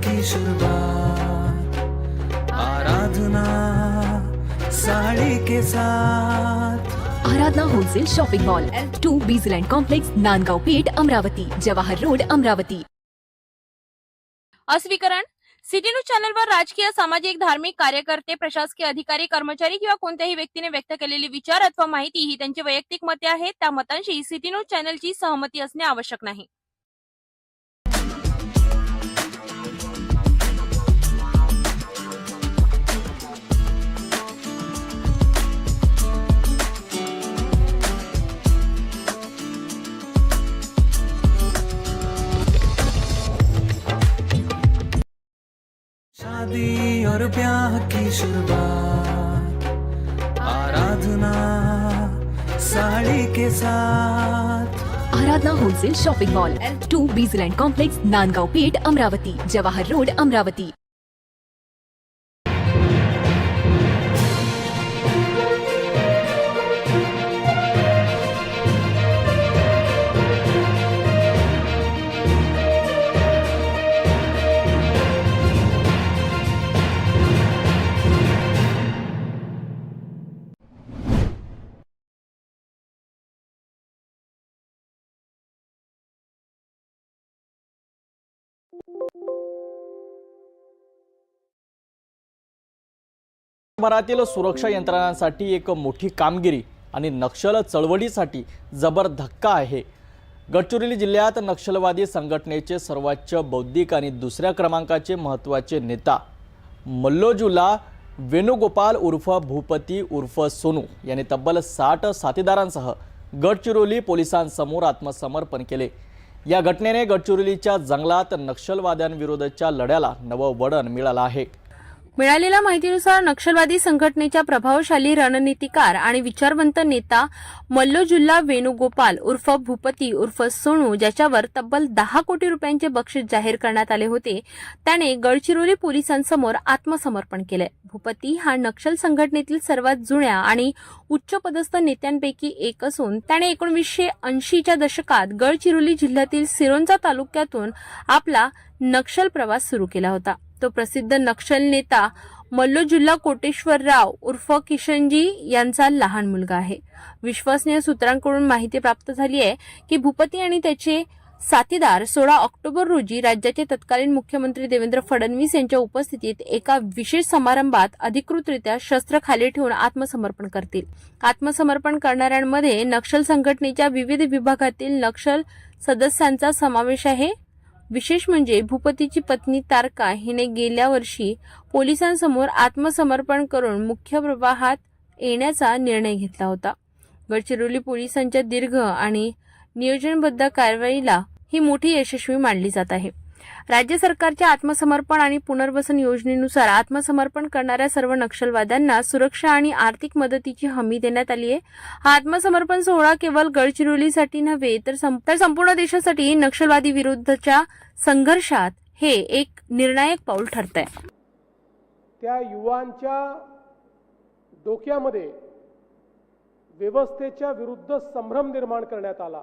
की शुरुआत आराधना साड़ी के साथ। Aradhana wholesale shopping mall to Bijland complex Nandgaon Peth Amravati Jawahar Road Amravati. अस्वीकरण? City news चॅनलवर राजकीय सामाजिक धार्मिक कार्यकर्ते प्रशासकीय अधिकारी कर्मचारी किंवा कोणत्याही व्यक्तीने व्यक्त केलेले विचार अथवा माहिती ही त्यांची वैयक्तिक मते आहेत. त्या मतांशी सिटी न्यूज चॅनलची सहमती असणे आवश्यक नाही. Shopping mall to Bijland complex Nandgaon Peth Amravati Jawahar Road Amravati यवतमाळातील सुरक्षा यंत्रणांसाठी एक मोठी कामगिरी आणि नक्षल चळवळीसाठी जबर धक्का आहे. गडचिरोली जिल्ह्यात नक्षलवादी संघटनेचे सर्वोच्च बौद्धिक आणि दुसऱ्या क्रमांकाचे महत्त्वाचे नेता मल्लोजूला वेणुगोपाल उर्फ भूपती उर्फ सोनू यांनी तब्बल साठ साथीदारांसह गडचिरोली पोलिसांसमोर आत्मसमर्पण केले. या घटनेने गडचिरोलीच्या जंगलात नक्षलवाद्यांविरोधाच्या लढ्याला नवं वळण मिळालं आहे. मिळालेल्या माहितीनुसार नक्षलवादी संघटनेच्या प्रभावशाली रणनीतिकार आणि विचारवंत नेता मल्लोजुल्ला वेणुगोपाल उर्फ भूपती उर्फ सोनू ज्याच्यावर तब्बल दहा कोटी रुपयांचे बक्षीस जाहीर करण्यात आले होते त्याने गडचिरोली पोलिसांसमोर आत्मसमर्पण केले. भूपती हा नक्षल संघटनेतील सर्वात जुन्या आणि उच्चपदस्थ नेत्यांपैकी एक असून त्याने एकोणीसशे ऐंशीच्या दशकात गडचिरोली जिल्ह्यातील सिरोंचा तालुक्यातून आपला नक्षल प्रवास सुरू केला होता. तो प्रसिद्ध नक्षल नेता मल्लोजुल्ला कोटेश्वरराव उर्फ किशनजी यांचा लहान मुलगा आहे. विश्वसनीय सूत्रांकडून माहिती प्राप्त झाली आहे की भूपती आणि त्याचे साथीदार सोळा ऑक्टोबर रोजी राज्याचे तत्कालीन मुख्यमंत्री देवेंद्र फडणवीस यांच्या उपस्थितीत एका विशेष समारंभात अधिकृतरित्या शस्त्र खाली ठेवून आत्मसमर्पण करतील. आत्मसमर्पण करणाऱ्यांमध्ये नक्षल संघटनेच्या विविध विभागातील नक्षल सदस्यांचा समावेश आहे. विशेष म्हणजे भूपतीची पत्नी तारका हिने गेल्या वर्षी पोलिसांसमोर आत्मसमर्पण करून मुख्य प्रवाहात येण्याचा निर्णय घेतला होता. गडचिरोली पोलिसांच्या दीर्घ आणि नियोजनबद्ध कारवाईला ही मोठी यशस्वी मानली जात आहे. राज्य सरकारच्या आत्मसमर्पण आणि पुनर्वसन योजनेनुसार आत्मसमर्पण करणाऱ्या सर्व नक्षलवाद्यांना सुरक्षा आणि आर्थिक मदतीची हमी देण्यात आली आहे. हा आत्मसमर्पण सोहळा केवळ गडचिरोलीसाठी नव्हे तर संपूर्ण देशासाठी नक्षलवादी विरुद्धच्या संघर्षात हे एक निर्णायक पाऊल ठरत आहे त्या युवांच्या डोक्यामध्ये व्यवस्थेच्या विरुद्ध संभ्रम निर्माण करण्यात आला.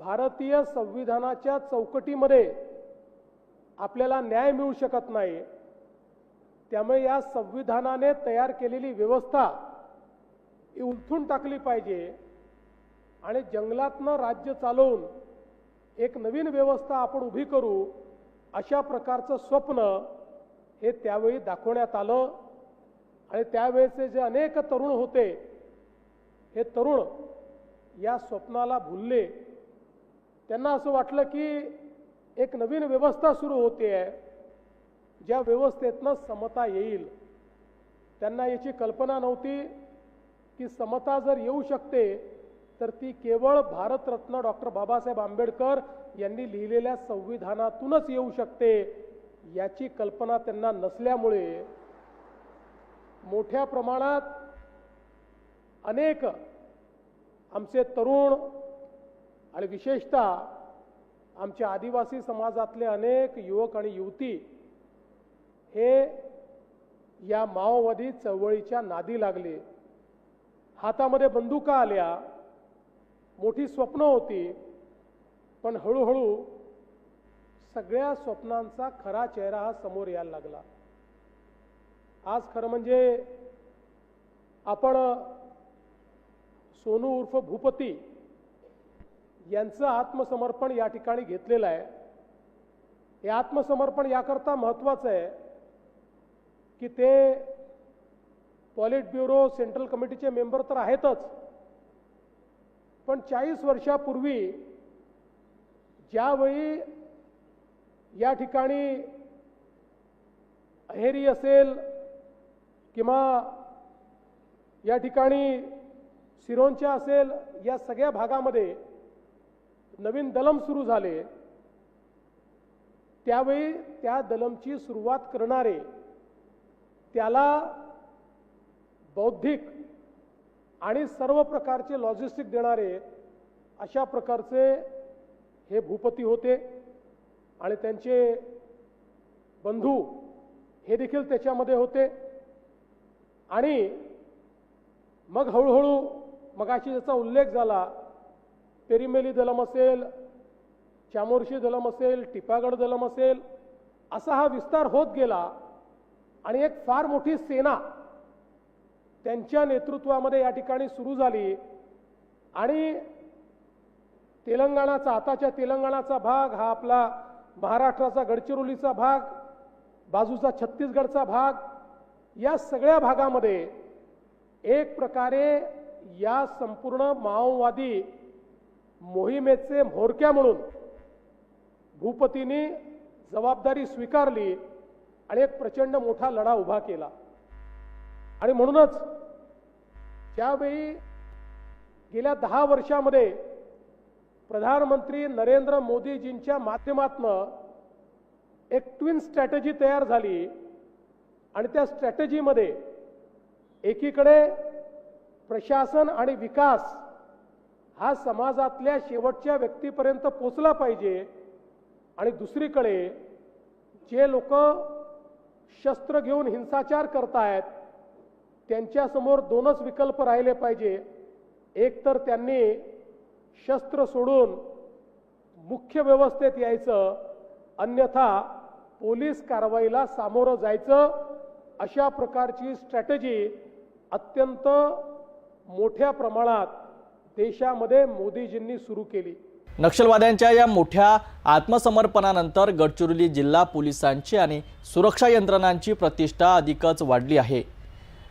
भारतीय संविधानाच्या चौकटीमध्ये आपल्याला न्याय मिळू शकत नाही. त्यामुळे या संविधानाने तयार केलेली व्यवस्था ही उलथून टाकली पाहिजे आणि जंगलातनं राज्य चालवून एक नवीन व्यवस्था आपण उभी करू अशा प्रकारचं स्वप्न हे त्यावेळी दाखवण्यात आलं आणि त्यावेळेचे जे अनेक तरुण होते हे तरुण या स्वप्नाला भुलले. त्यांना असं वाटलं की एक नवीन व्यवस्था सुरू होते. आहे ज्या व्यवस्थेतनं समता येईल. त्यांना याची कल्पना नव्हती की समता जर येऊ शकते तर ती केवळ भारतरत्न डॉक्टर बाबासाहेब आंबेडकर यांनी लिहिलेल्या संविधानातूनच येऊ शकते याची कल्पना त्यांना नसल्यामुळे. मोठ्या प्रमाणात अनेक आमचे तरुण आणि विशेषतः आमच्या आदिवासी समाजातले अनेक युवक आणि युवती हे या माओवादी चळवळीच्या नादी लागले. हातामध्ये बंदुका आल्या मोठी स्वप्न होती पण हळूहळू सगळ्या स्वप्नांचा खरा चेहरा हा समोर यायला लागला. आज खरं म्हणजे आपण सोनू उर्फ भूपती यांचं आत्मसमर्पण या ठिकाणी घेतलेलं आहे. हे आत्मसमर्पण याकरता महत्त्वाचं आहे की ते पॉलिट ब्युरो सेंट्रल कमिटीचे मेंबर तर आहेतच. पण चाळीस वर्षापूर्वी ज्यावेळी या ठिकाणी अहेरी असेल किंवा या ठिकाणी सिरोंच्या असेल या सगळ्या भागामध्ये नवीन दलम सुरू झाले त्यावेळी त्या दलमची सुरुवात करणारे त्याला बौद्धिक आणि सर्व प्रकारचे लॉजिस्टिक देणारे अशा प्रकारचे हे भूपती होते आणि त्यांचे बंधू हे देखील त्याच्यामध्ये होते. आणि मग हळूहळू मगाशी ज्याचा उल्लेख झाला पेरिमेली दलम असेल चामोर्शी दलम असेल टिपागड दलम असेल असा हा विस्तार होत गेला आणि एक फार मोठी सेना त्यांच्या नेतृत्वामध्ये या ठिकाणी सुरू झाली. आणि तेलंगणाचा आताच्या तेलंगणाचा भाग हा आपला महाराष्ट्राचा गडचिरोलीचा भाग बाजूचा छत्तीसगडचा भाग या सगळ्या भागामध्ये एक प्रकारे या संपूर्ण माओवादी मोहिमेचे म्होरक्या म्हणून भूपतींनी जबाबदारी स्वीकारली आणि एक प्रचंड मोठा लढा उभा केला. आणि म्हणूनच ज्यावेळी गेल्या दहा वर्षामध्ये प्रधानमंत्री नरेंद्र मोदीजींच्या माध्यमातनं एक ट्विन स्ट्रॅटजी तयार झाली आणि त्या स्ट्रॅटजीमध्ये एकीकडे प्रशासन आणि विकास हा समाजातल्या शेवटच्या व्यक्तीपर्यंत पोचला पाहिजे. आणि दुसरीकडे जे लोक शस्त्र घेऊन हिंसाचार करतायत त्यांच्यासमोर दोनच विकल्प राहिले पाहिजे. एक तर त्यांनी शस्त्र सोडून मुख्य व्यवस्थेत यायचं अन्यथा पोलीस कारवाईला सामोरं जायचं. अशा प्रकारची स्ट्रॅटेजी अत्यंत मोठ्या प्रमाणात देशामध्ये मोदीजींनी सुरू केली. नक्षलवाद्यांच्या या मोठ्या आत्मसमर्पणानंतर गडचिरोली जिल्हा पोलिसांची आणि सुरक्षा यंत्रणांची प्रतिष्ठा अधिकच वाढली आहे.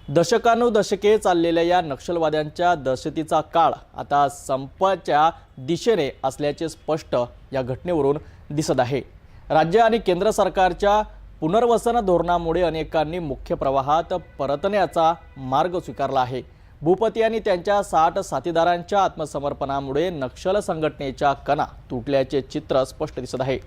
दशकानुदशके चाललेल्या या नक्षलवाद्यांच्या दहशतीचा काळ आता संपाच्या दिशेने असल्याचे स्पष्ट या घटनेवरून दिसत आहे. राज्य आणि केंद्र सरकारच्या पुनर्वसन धोरणामुळे अनेकांनी मुख्य प्रवाहात परतण्याचा मार्ग स्वीकारला आहे. भूपती आणि त्यांच्या साठ साथीदारांच्या आत्मसमर्पणामुळे नक्षल संघटनेच्या कणा तुटल्याचे चित्र स्पष्ट दिसत आहे.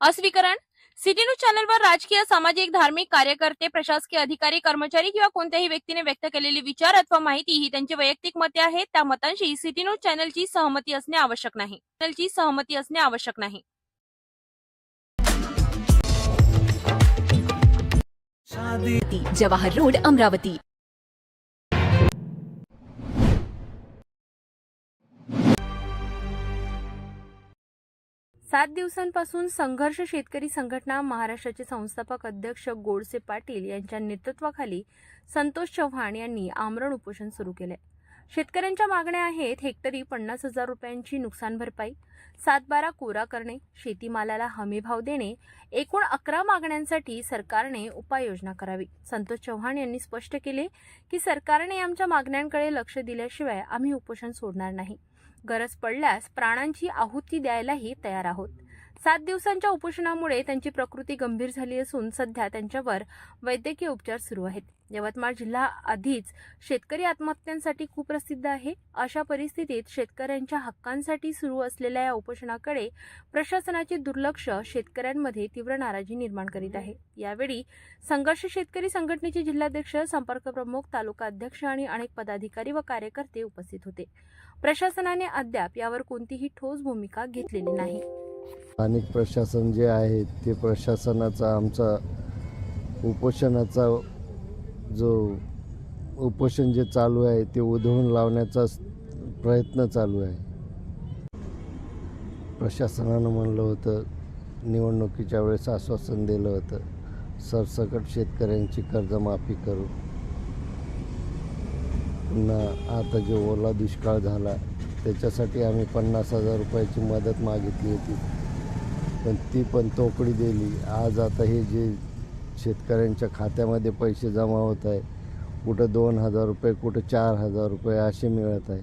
अस्वीकरण? सिटी न्यूज चॅनलवर राजकीय सामाजिक धार्मिक कार्यकर्ते प्रशासकीय अधिकारी कर्मचारी किंवा कोणत्याही व्यक्तीने व्यक्त केलेले विचार अथवा माहिती ही त्यांची वैयक्तिक मते आहेत. त्या मतांशी सिटी न्यूज चॅनलची सहमती असणे आवश्यक नाही. चॅनलची सहमती असणे आवश्यक नाही. जवाहर रोड अमरावती. सात दिवसांपासून संघर्ष शेतकरी संघटना महाराष्ट्राचे संस्थापक अध्यक्ष गोडसे पाटील यांच्या नेतृत्वाखाली संतोष चव्हाण यांनी आमरण उपोषण सुरू केले शेतकऱ्यांच्या मागण्या आहेत हेक्टरी पन्नास हजार रुपयांची नुकसान भरपाई सातबारा कोरा करणे शेतीमालाला हमीभाव देणे एकूण अकरा मागण्यांसाठी सरकारने उपाययोजना करावी. संतोष चव्हाण यांनी स्पष्ट केले की सरकारने आमच्या मागण्यांकडे लक्ष दिल्याशिवाय आम्ही उपोषण सोडणार नाही. गरज पडल्यास प्राणांची आहुती द्यायलाही तयार आहोत. सात दिवसांच्या उपोषणामुळे त्यांची प्रकृती गंभीर झाली असून सध्या त्यांच्यावर वैद्यकीय उपचार सुरू आहेत. यवतमाळ जिल्हा आधीच शेतकरी आत्महत्यांसाठी खूप प्रसिद्ध आहे. अशा परिस्थितीत शेतकऱ्यांच्या हक्कांसाठी सुरू असलेल्या या उपोषणाकडे प्रशासनाचे दुर्लक्ष शेतकऱ्यांमध्ये तीव्र नाराजी निर्माण करीत आहे. यावेळी संघर्ष शेतकरी संघटनेचे जिल्हाध्यक्ष संपर्क प्रमुख तालुका अध्यक्ष आणि अनेक पदाधिकारी व कार्यकर्ते उपस्थित होते. प्रशासनाने अद्याप यावर कोणतीही ठोस भूमिका घेतलेली नाही. स्थानिक प्रशासन जे आहे ते प्रशासनाचा आमचा उपोषणाचा जो उपोषण जे चालू आहे ते उधळून लावण्याचा प्रयत्न चालू आहे. प्रशासनानं म्हणलं होतं निवडणुकीच्या वेळेस आश्वासन दिलं होतं सरसकट शेतकऱ्यांची कर्जमाफी करू. पुन्हा आता जो ओला दुष्काळ झाला त्याच्यासाठी आम्ही पन्नास हजार रुपयाची मदत मागितली होती. पण ती पण तोकडी दिली. आज आता हे जे शेतकऱ्यांच्या खात्यामध्ये पैसे जमा होत आहे. कुठं दोन हजार रुपये कुठं चार हजार रुपये असे मिळत आहे.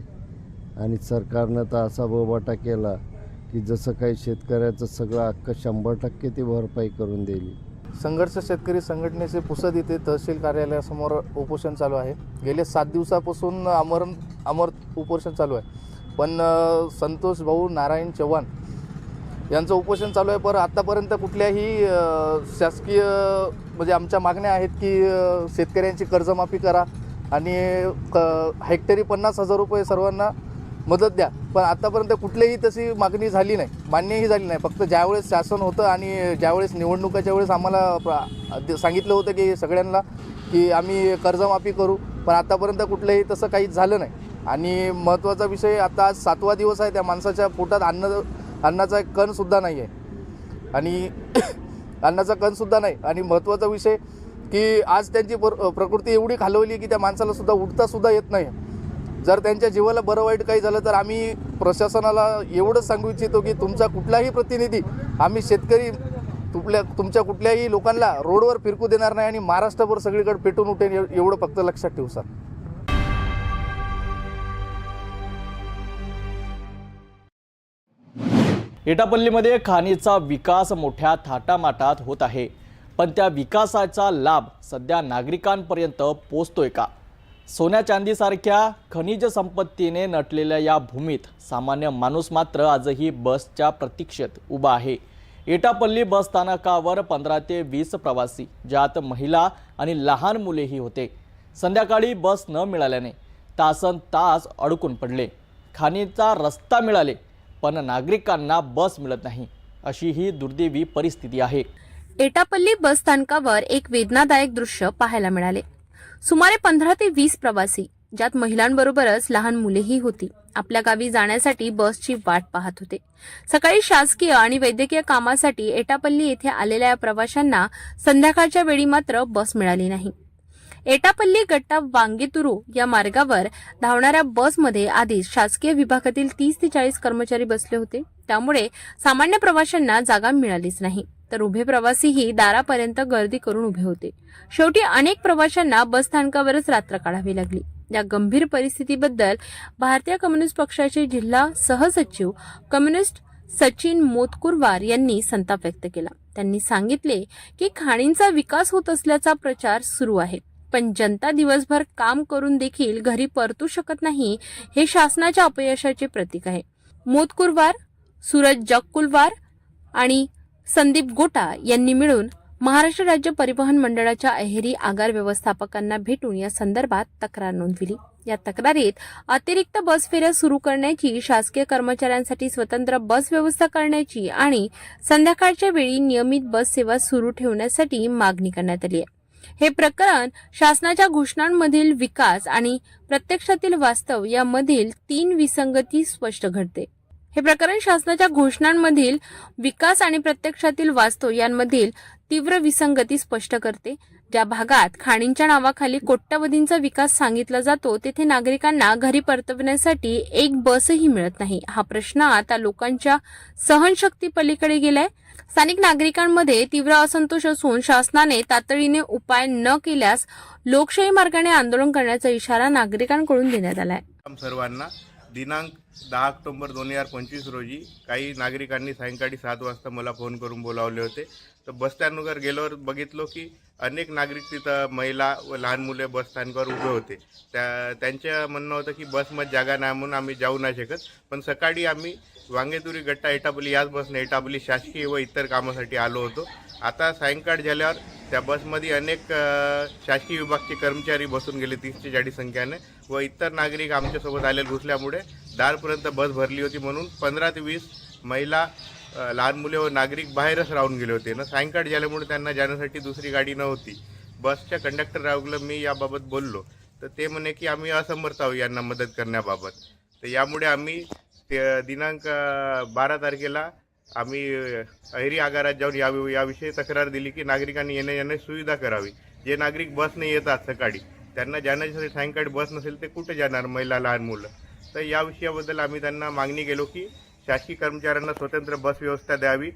आणि सरकारनं तर असा बोबाटा केला की जसं काही शेतकऱ्याचं सगळं अख्खं शंभर टक्के ती भरपाई करून दिली संघर्ष शेतकरी संघटनेचे पुसद येथे तहसील कार्यालयासमोर उपोषण चालू आहे. गेले सात दिवसापासून अमर अमर उपोषण चालू आहे. पण संतोष भाऊ नारायण चव्हाण यांचं उपोषण चालू आहे. पर आत्तापर्यंत कुठल्याही शासकीय म्हणजे आमच्या मागण्या आहेत की शेतकऱ्यांची कर्जमाफी करा आणि क हेक्टरी पन्नास हजार रुपये सर्वांना मदत द्या. पण आतापर्यंत कुठलीही तशी मागणी झाली नाही. मान्यही झाली नाही. फक्त ज्यावेळेस शासन होतं आणि ज्यावेळेस निवडणुकाच्या वेळेस आम्हाला सांगितलं होतं की सगळ्यांना की आम्ही कर्जमाफी करू पण आतापर्यंत कुठलंही तसं काही झालं नाही. आणि महत्त्वाचा विषय आता आज सातवा दिवस आहे. त्या माणसाच्या पोटात अन्न अन्नाचा एक कणसुद्धा नाही आहे आणि अन्नाचा कणसुद्धा नाही. आणि महत्त्वाचा विषय की आज त्यांची प्र प्रकृती एवढी खालवली की त्या माणसाला सुद्धा उठतासुद्धा येत नाही. जर त्यांच्या जीवाला बरं वाईट काही झालं तर आम्ही प्रशासनाला एवढंच सांगू इच्छितो की तुमचा कुठलाही प्रतिनिधी आम्ही शेतकरी तुपल्या तुमच्या कुठल्याही लोकांना रोडवर फिरकू देणार नाही आणि महाराष्ट्रभर सगळीकडे पेटून उठेल एवढं फक्त लक्षात ठेवू सर. एटापल्लीमध्ये खाणीचा विकास मोठ्या थाटामाटात होत आहे. पण त्या विकासाचा लाभ सध्या नागरिकांपर्यंत पोचतोय का? सोन्या चांदीसारख्या खनिज संपत्तीने नटलेल्या या भूमीत सामान्य माणूस मात्र आजही बसच्या प्रतीक्षेत उभा आहे. एटापल्ली बस स्थानकावर पंधरा ते वीस प्रवासी ज्यात महिला आणि लहान मुलेही होते. संध्याकाळी बस न मिळाल्याने तासन तास अडकून पडले. खाणीचा रस्ता मिळाले पण नागरिकांना बस मिळत नाही अशी ही दुर्दैवी परिस्थिती आहे. एटापल्ली बस स्थानकावर एक वेदनादायक दृश्य पाहायला मिळाले. सुमारे पंधरा ते वीस प्रवासी ज्यात महिलांबरोबरच लहान मुलेही होती आपल्या गावी जाण्यासाठी बसची वाट पाहत होते. सकाळी शासकीय आणि वैद्यकीय कामासाठी एटापल्ली येथे आलेल्या या प्रवाशांना संध्याकाळच्या वेळी मात्र बस मिळाली नाही. एटापल्ली गट्टा वांगेतुरू या मार्गावर धावणाऱ्या बसमध्ये आधीच शासकीय विभागातील तीस ते चाळीस कर्मचारी बसले होते. त्यामुळे सामान्य प्रवाशांना जागा मिळालीच नाही. तर उभे प्रवासीही दारापर्यंत गर्दी करून उभे होते. शेवटी अनेक प्रवाशांना बस स्थानकावरच रात्र काढावी लागली. या गंभीर परिस्थितीबद्दल भारतीय कम्युनिस्ट पक्षाचे जिल्हा सहसचिव कम्युनिस्ट सचिन मोतकुरवार यांनी संताप व्यक्त केला. त्यांनी सांगितले की खाणींचा विकास होत असल्याचा प्रचार सुरू आहे. पण जनता दिवसभर काम करून देखील घरी परतू शकत नाही हे शासनाच्या अपयशाचे प्रतीक आहे. मोतकुरवार सूरज जगकुलवार आणि संदीप गोटा यांनी मिळून महाराष्ट्र राज्य परिवहन मंडळाच्या अहेरी आगार व्यवस्थापकांना भेटून या संदर्भात तक्रार नोंदविली. या तक्रारीत अतिरिक्त बस फेऱ्या सुरू करण्याची शासकीय कर्मचाऱ्यांसाठी स्वतंत्र बस व्यवस्था करण्याची आणि संध्याकाळच्या वेळी नियमित बस सेवा सुरू ठेवण्यासाठी मागणी करण्यात आली आहे. हे प्रकरण शासनाच्या घोषणांमधील विकास आणि प्रत्यक्षातील वास्तव यामधील तीन विसंगती स्पष्ट घडते. हे प्रकरण शासनाच्या घोषणांमधील विकास आणि प्रत्यक्षातील वास्तव यांमधील तीव्र विसंगती स्पष्ट करते. ज्या भागात खाणींच्या नावाखाली कोट्यवधींचा विकास सांगितला जातो तेथे नागरिकांना घरी परतवण्यासाठी एक बसही मिळत नाही. हा प्रश्न आता लोकांच्या सहनशक्ती पलीकडे गेलाय. स्थानिक नागरिकांमध्ये तीव्र असंतोष असून शासनाने तातडीने उपाय न केल्यास लोकशाही मार्गाने आंदोलन करण्याचा इशारा नागरिकांकडून देण्यात आलाय. सर्वांना दिनांक दहा ऑक्टोंबर दोन हजार पंचवीस रोजी काही नागरिकांनी सायंकाळी सात वाजता मला फोन करून बोलावले होते. तर बस स्टँडवर गेल्यावर बघितलो की अनेक नागरिक तिथं महिला व लहान मुले बस स्थानकावर उभे होते. त्या त्यांचं म्हणणं होतं की बसमध्ये जागा नाही म्हणून आम्ही जाऊ नाही शकत. पण सकाळी आम्ही वांगेतुरी गट्टा एटापली याच बसने एटापली शासकीय व इतर कामासाठी आलो होतो. आता सायंकाळ झाल्यावर त्या बसमध्ये अनेक शासकीय विभागचे कर्मचारी बसून गेले तीस ते चाळीस संख्याने. व इतर नागरिक आमच्यासोबत आले घुसल्यामुळे दारपर्यंत बस भरली होती म्हणून पंधरा ते वीस महिला लहान मुले व नागरिक बाहेरच राहून गेले होते. ना सायंकाळ झाल्यामुळे त्यांना जाण्यासाठी दुसरी गाडी नव्हती. बसच्या कंडक्टर राहुलं मी याबाबत बोललो. तर ते म्हणे की आम्ही असमर्थ आहोत यांना मदत करण्याबाबत. तर यामुळे आम्ही ते दिनांक बारा तारखेला आम्ही अहेरी आगारात जाऊन या याविषयी तक्रार दिली की नागरिकांनी येण्या येण्या सुविधा करावी. जे नागरिक बसने येतात सकाळी त्यांना जाण्यासाठी सायंकाळी बस नसेल ते कुठे जाणार महिला लहान मुलं? तर या विषयाबद्दल आम्ही त्यांना मागणी केलो की शासकीय कर्मचाऱ्यांना स्वतंत्र बस व्यवस्था द्यावी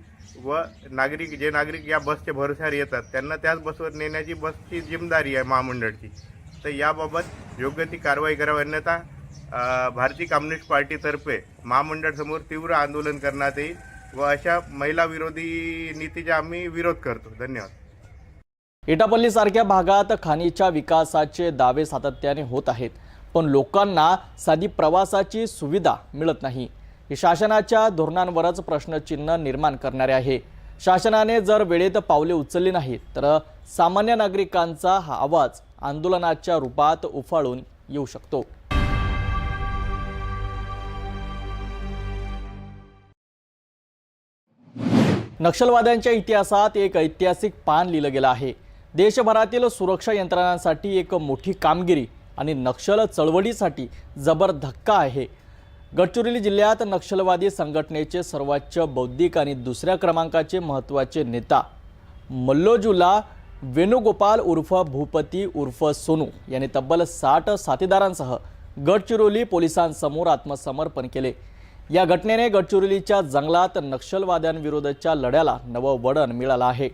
व नागरिक जे नागरिक या बसच्या भरोश्यावर येतात त्यांना त्याच बसवर नेण्याची बसची जिम्मेदारी आहे महामंडळची. तर याबाबत योग्य ती कारवाई करावी. अन्यथा भारतीय कम्युनिस्ट पार्टीतर्फे महामंडळसमोर तीव्र आंदोलन करण्यात येईल व अशा महिला विरोधी नीतीचा आम्ही विरोध करतो. धन्यवाद. इटापल्लीसारख्या भागात खाणीच्या विकासाचे दावे सातत्याने होत आहेत. पण लोकांना साधी प्रवासाची सुविधा मिळत नाही. हे शासनाच्या धोरणांवरच प्रश्नचिन्ह निर्माण करणारे आहे. शासनाने जर वेळेत पावले उचलली नाहीत तर सामान्य नागरिकांचा हा आवाज आंदोलनाच्या रूपात उफाळून येऊ शकतो. नक्षलवाद्यांच्या इतिहासात एक ऐतिहासिक पान लिहिलं गेलं आहे. देशभरातील सुरक्षा यंत्रणांसाठी एक मोठी कामगिरी आणि नक्षल चळवळीसाठी जबर धक्का आहे. गडचिरोली जिल्ह्यात नक्षलवादी संघटनेचे सर्वोच्च बौद्धिक आणि दुसऱ्या क्रमांकाचे महत्त्वाचे नेता मल्लोजूला वेणुगोपाल उर्फ भूपती उर्फ सोनू यांनी तब्बल साठ साथीदारांसह गडचिरोली पोलिसांसमोर आत्मसमर्पण केले. या घटनेने गडचिरोलीच्या जंगलात नक्षलवाद्यांविरोधाच्या लढ्याला नवं वळण मिळालं आहे.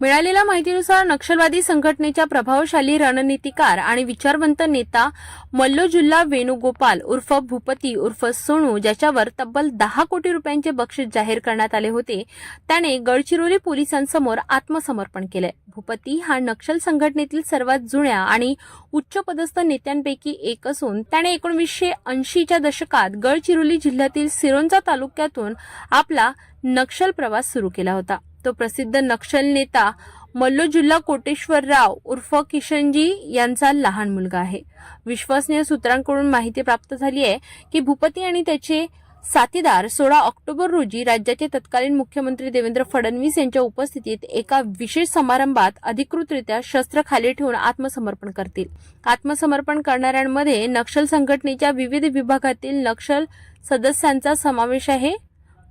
मिळालेल्या माहितीनुसार नक्षलवादी संघटनेच्या प्रभावशाली रणनीतिकार आणि विचारवंत नेता मल्लोजुल्ला वेणुगोपाल उर्फ भूपती उर्फ सोनू ज्याच्यावर तब्बल दहा कोटी रुपयांचे बक्षीस जाहीर करण्यात आले होते त्याने गडचिरोली पोलिसांसमोर आत्मसमर्पण केलंय. भूपती हा नक्षल संघटनेतील सर्वात जुन्या आणि उच्चपदस्थ नेत्यांपैकी एक असून त्याने एकोणीसशे ऐंशीच्या दशकात गडचिरोली जिल्ह्यातील सिरोंचा तालुक्यातून आपला नक्षल प्रवास सुरू केला होता. तो प्रसिद्ध नक्षल नेता मल्लोजुल्ला कोटेश्वरराव उर्फ किशनजी यांचा लहान मुलगा आहे. विश्वसनीय सूत्रांकडून माहिती प्राप्त झाली आहे की भूपती आणि त्याचे साथीदार सोळा ऑक्टोबर रोजी राज्याचे तत्कालीन मुख्यमंत्री देवेंद्र फडणवीस यांच्या उपस्थितीत एका विशेष समारंभात अधिकृतरित्या शस्त्र खाली ठेवून आत्मसमर्पण करतील. आत्मसमर्पण करणाऱ्यांमध्ये नक्षल संघटनेच्या विविध विभागातील नक्षल सदस्यांचा समावेश आहे.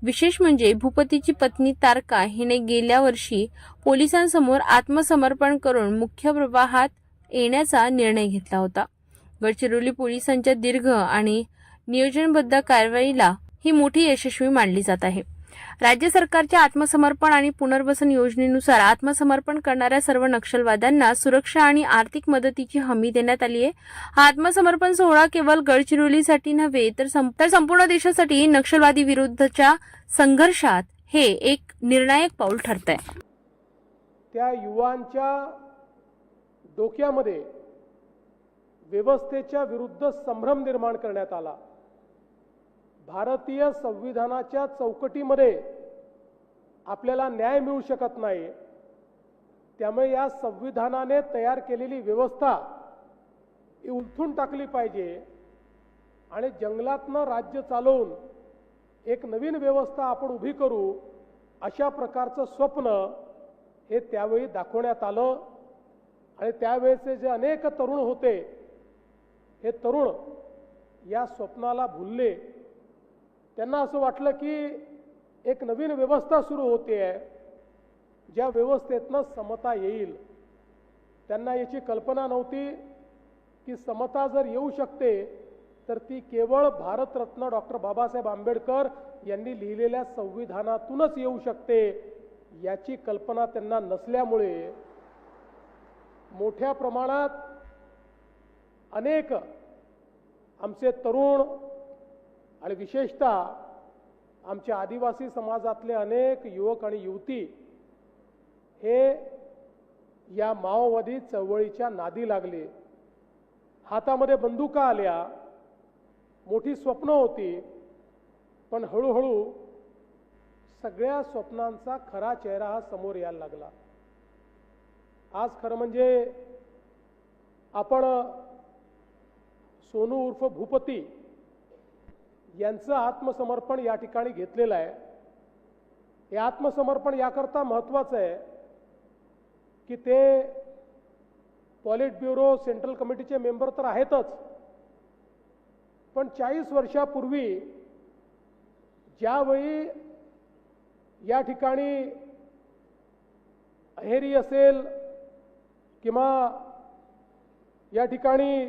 विशेष म्हणजे भूपतीची पत्नी तारका हिने गेल्या वर्षी पोलिसांसमोर आत्मसमर्पण करून मुख्य प्रवाहात येण्याचा निर्णय घेतला होता. गडचिरोली पोलिसांच्या दीर्घ आणि नियोजनबद्ध कारवाईला ही मोठी यशस्वी मानली जात आहे. राज्य सरकारच्या आत्मसमर्पण आणि पुनर्वसन योजनेनुसार आत्मसमर्पण करणाऱ्या सर्व नक्षलवाद्यांना सुरक्षा आणि आर्थिक मदतीची हमी देण्यात आली आहे. हा आत्मसमर्पण सोहळा केवळ गडचिरोलीसाठी नव्हे तर संपूर्ण देशासाठी नक्षलवादी विरुद्धच्या संघर्षात हे एक निर्णायक पाऊल ठरत आहे त्या युवांच्या डोक्यामध्ये व्यवस्थेच्या विरुद्ध संभ्रम निर्माण करण्यात आला. भारतीय संविधानाच्या चौकटीमध्ये आपल्याला न्याय मिळू शकत नाही. त्यामुळे या संविधानाने तयार केलेली व्यवस्था ही उलथून टाकली पाहिजे आणि जंगलातनं राज्य चालवून एक नवीन व्यवस्था आपण उभी करू अशा प्रकारचं स्वप्न हे त्यावेळी दाखवण्यात आलं आणि त्यावेळेचे जे अनेक तरुण होते हे तरुण या स्वप्नाला भुलले. त्यांना असं वाटलं की एक नवीन व्यवस्था सुरू होते आहे. ज्या व्यवस्थेतनं समता येईल. त्यांना याची कल्पना नव्हती की समता जर येऊ शकते तर ती केवळ भारतरत्न डॉक्टर बाबासाहेब आंबेडकर यांनी लिहिलेल्या संविधानातूनच येऊ शकते याची कल्पना त्यांना नसल्यामुळे. मोठ्या प्रमाणात अनेक आमचे तरुण आणि विशेषतः आमच्या आदिवासी समाजातले अनेक युवक आणि युवती हे या माओवादी चळवळीच्या नादी लागले. हातामध्ये बंदुका आल्या. मोठी स्वप्न होती. पण हळूहळू सगळ्या स्वप्नांचा खरा चेहरा हा समोर यायला लागला. आज खरं म्हणजे आपण सोनू उर्फ भूपती यांचं आत्मसमर्पण या ठिकाणी घेतलेलं आहे. हे आत्मसमर्पण याकरता महत्त्वाचं आहे की ते पॉलिट ब्युरो सेंट्रल कमिटीचे मेंबर तर आहेतच. पण चाळीस वर्षापूर्वी ज्यावेळी या ठिकाणी अहेरी असेल किंवा या ठिकाणी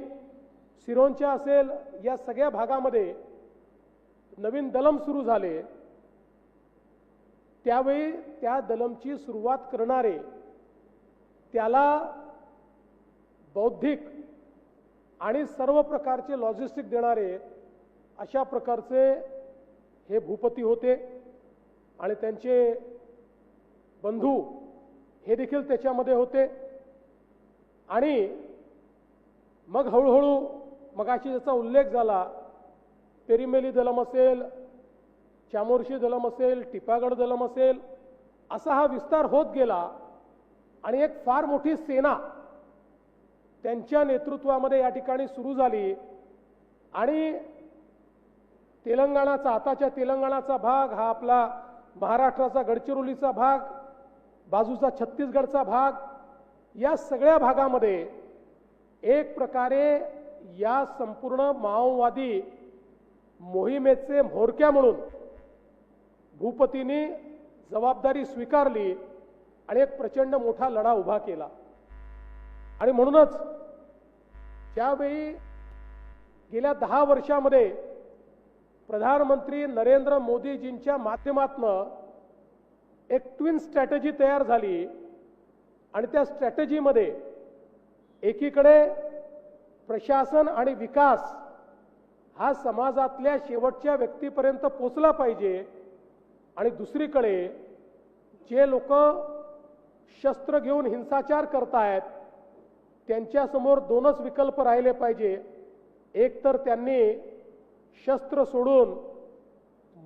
सिरोंचा असेल या सगळ्या भागामध्ये नवीन दलम सुरू झाले त्यावेळी त्या दलमची सुरुवात करणारे त्याला बौद्धिक आणि सर्व प्रकारचे लॉजिस्टिक देणारे अशा प्रकारचे हे भूपती होते आणि त्यांचे बंधू हे देखील त्याच्यामध्ये होते. आणि मग हळूहळू मगाशी ज्याचा उल्लेख झाला पेरीमेली दलम असेल चामोर्शी दलम असेल टिपागड दलम असेल असा हा विस्तार होत गेला आणि एक फार मोठी सेना त्यांच्या नेतृत्वामध्ये या ठिकाणी सुरू झाली. आणि तेलंगणाचा आताच्या तेलंगणाचा भाग हा आपला महाराष्ट्राचा गडचिरोलीचा भाग बाजूचा छत्तीसगडचा भाग या सगळ्या भागामध्ये एक प्रकारे या संपूर्ण माओवादी मोहिमेचे म्होरक्या म्हणून भूपतींनी जबाबदारी स्वीकारली आणि एक प्रचंड मोठा लढा उभा केला. आणि म्हणूनच त्यावेळी गेल्या दहा वर्षामध्ये प्रधानमंत्री नरेंद्र मोदीजींच्या माध्यमातनं एक ट्विन स्ट्रॅटजी तयार झाली आणि त्या स्ट्रॅटजीमध्ये एकीकडे प्रशासन आणि विकास हा समाजातल्या शेवटच्या व्यक्तीपर्यंत पोचला पाहिजे. आणि दुसरीकडे जे लोक शस्त्र घेऊन हिंसाचार करतायत त्यांच्यासमोर दोनच विकल्प राहिले पाहिजे. एक तर त्यांनी शस्त्र सोडून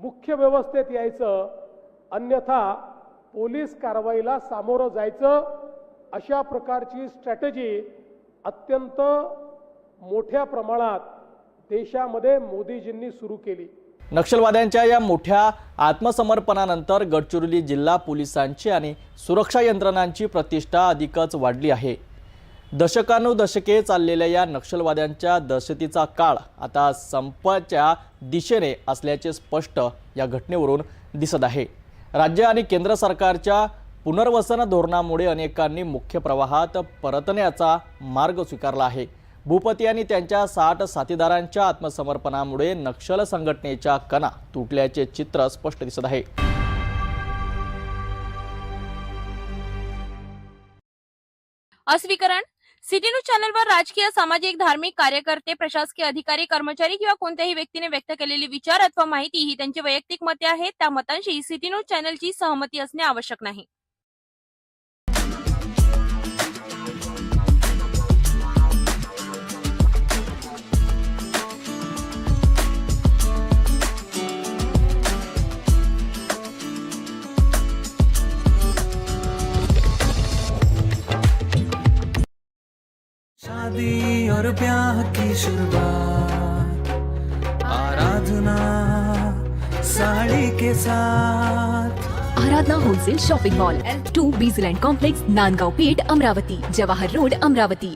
मुख्य व्यवस्थेत यायचं अन्यथा पोलीस कारवाईला सामोरं जायचं. अशा प्रकारची स्ट्रॅटेजी अत्यंत मोठ्या प्रमाणात देशामध्ये मोदीजींनी सुरू केली. नक्षलवाद्यांच्या या मोठ्या आत्मसमर्पणानंतर गडचिरोली जिल्हा पोलिसांची आणि सुरक्षा यंत्रणांची प्रतिष्ठा अधिकच वाढली आहे. दशकानुदशके चाललेल्या या नक्षलवाद्यांच्या दहशतीचा काळ आता संपाच्या दिशेने असल्याचे स्पष्ट या घटनेवरून दिसत आहे. राज्य आणि केंद्र सरकारच्या पुनर्वसन धोरणामुळे अनेकांनी मुख्य प्रवाहात परतण्याचा मार्ग स्वीकारला आहे. भूपती आणि त्यांच्या साठ साथीदारांच्या आत्मसमर्पणामुळे नक्षल संघटनेच्या कणा तुटल्याचे चित्र स्पष्ट दिसत आहे. अस्वीकरण? सिटी न्यूज चॅनलवर राजकीय सामाजिक धार्मिक कार्यकर्ते प्रशासकीय अधिकारी कर्मचारी किंवा कोणत्याही व्यक्तीने व्यक्त केलेले विचार अथवा माहिती ही त्यांची वैयक्तिक मते आहेत. त्या मतांशी सिटी न्यूज चॅनलची सहमती असणे आवश्यक नाही. Wholesale shopping mall to Bijland complex Nandgaon Peth Amravati Jawahar Road Amravati